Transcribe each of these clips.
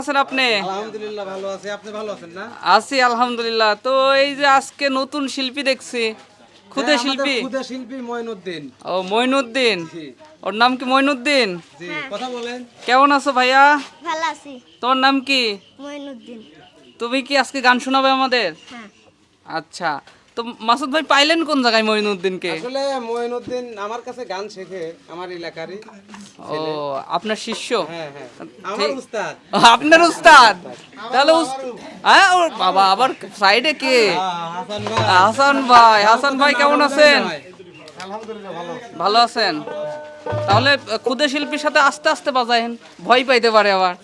আছেন আপনি? আলহামদুলিল্লাহ ভালো আছি। আপনি ভালো আছেন না? আছি আলহামদুলিল্লাহ। তো এই যে আজকে নতুন শিল্পী দেখছি খুদে হ্যাঁ, শিল্পী? খুদে শিল্পী মঈনুদ্দিন ও মইনুদ্দিন? ওর নাম কি মইনুদ্দিন? কথা বলেন। কেমন আছো ভাইয়া? ভালো আছি। তোমার নাম কি? মইনুদ্দিন। তুমি কি আজকে গান শোনাবে আমাদের? হ্যাঁ। আচ্ছা। তো মাসুদ ভাই পাইলেন কোন জায়গায় মইনুদ্দিনকে আসলে মঈনুদ্দিন আমার কাছে গান শেখে আমার এলাকারই ও আপনার শিষ্য? হ্যাঁ হ্যাঁ। আমার উস্তাদ। আপনার উস্তাদ? তাহলে হ্যাঁ ও বাবা আবার সাইডে কে? হাসান ভাই হাসান ভাই হাসান ভাই কেমন আছেন। ভালো আছেন? তাহলে খুদে শিল্পীর সাথে আস্তে আস্তে বাজায়েন ভয় পাইতে পারে আবার।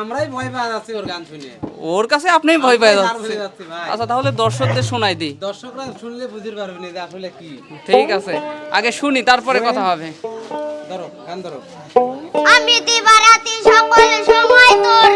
আমরাই ভয় পাওয়া যাচ্ছি ওর গান শুনে। ওর কাছে আপনি ভয় পাই যাচ্ছে। আচ্ছা তাহলে দর্শকদের শোনাই দিই। দর্শকরা শুনলে বুঝতে পারবে না যে আসলে কি। ঠিক আছে। আগে শুনি তারপরে কথা হবে। ধরো গান ধরো। আমি দিবারাতি সকল সময় তোর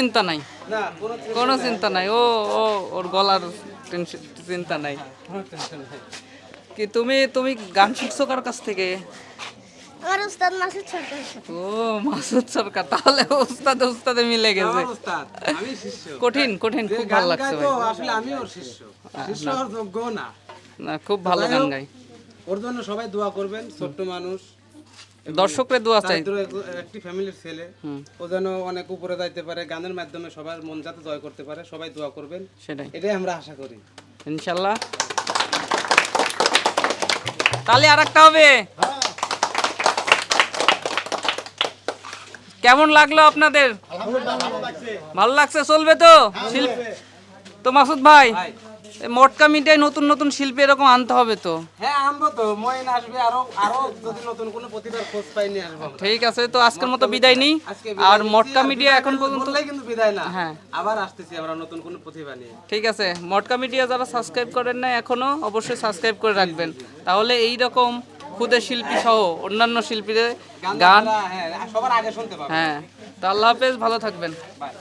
চিন্তা নাই। কোনো কোনো চিন্তা নাই। ও ও ওর গলার চিন্তা নাই। কি তুমি তুমি গান শিখছো কার কাছ থেকে? আমার উস্তাদ মাসুদ সরকার। ও মাসুদ সরকার। তাহলে উস্তাদে উস্তাদে মিলে গেছে। আমি শিষ্য। কঠিন কঠিন খুব ভালো লাগছে গায় ভাই। আসলে আমি ওর শিষ্য শিষ্য যোগ্য না। না খুব ভালো গান গাই ওর জন্য সবাই দোয়া করবেন ছোট্ট মানুষ। দর্শকরে দোয়া চাই। একটি ফ্যামিলির ছেলে। ও যেন অনেক উপরে যাইতে পারে গানের মাধ্যমে সবার মন যাতে জয় করতে পারে সবাই দোয়া করবেন। সেটাই। এটাই আমরা আশা করি। ইনশাল্লাহ। তাহলে আর একটা হবে। কেমন লাগল আপনাদের? ভালো লাগছে। চলবে তো? শিল্প তো মাসুদ ভাই। মটকা মিটায় নতুন নতুন শিল্পী এরকম আনতে হবে তো। হ্যাঁ আনব তো। মইন আসবে আরও আরও যদি নতুন কোনো প্রতিভার খোঁজ পাই নিয়ে আসব ঠিক আছে তো আজকের মতো বিদায় নেই। আর মটকা মিডিয়া এখন পর্যন্ত কিন্তু বিদায় না। হ্যাঁ। আবার আসতেছি আমরা নতুন কোনো প্রতিভা নিয়ে। ঠিক আছে মটকা মিডিয়া যারা সাবস্ক্রাইব করেন না এখনও অবশ্যই সাবস্ক্রাইব করে রাখবেন। তাহলে এই রকম খুদে শিল্পী সহ অন্যান্য শিল্পীদের গান হ্যাঁ সবার আগে শুনতে পাবো। হ্যাঁ তো আল্লাহ হাফেজ ভালো থাকবেন। বাই।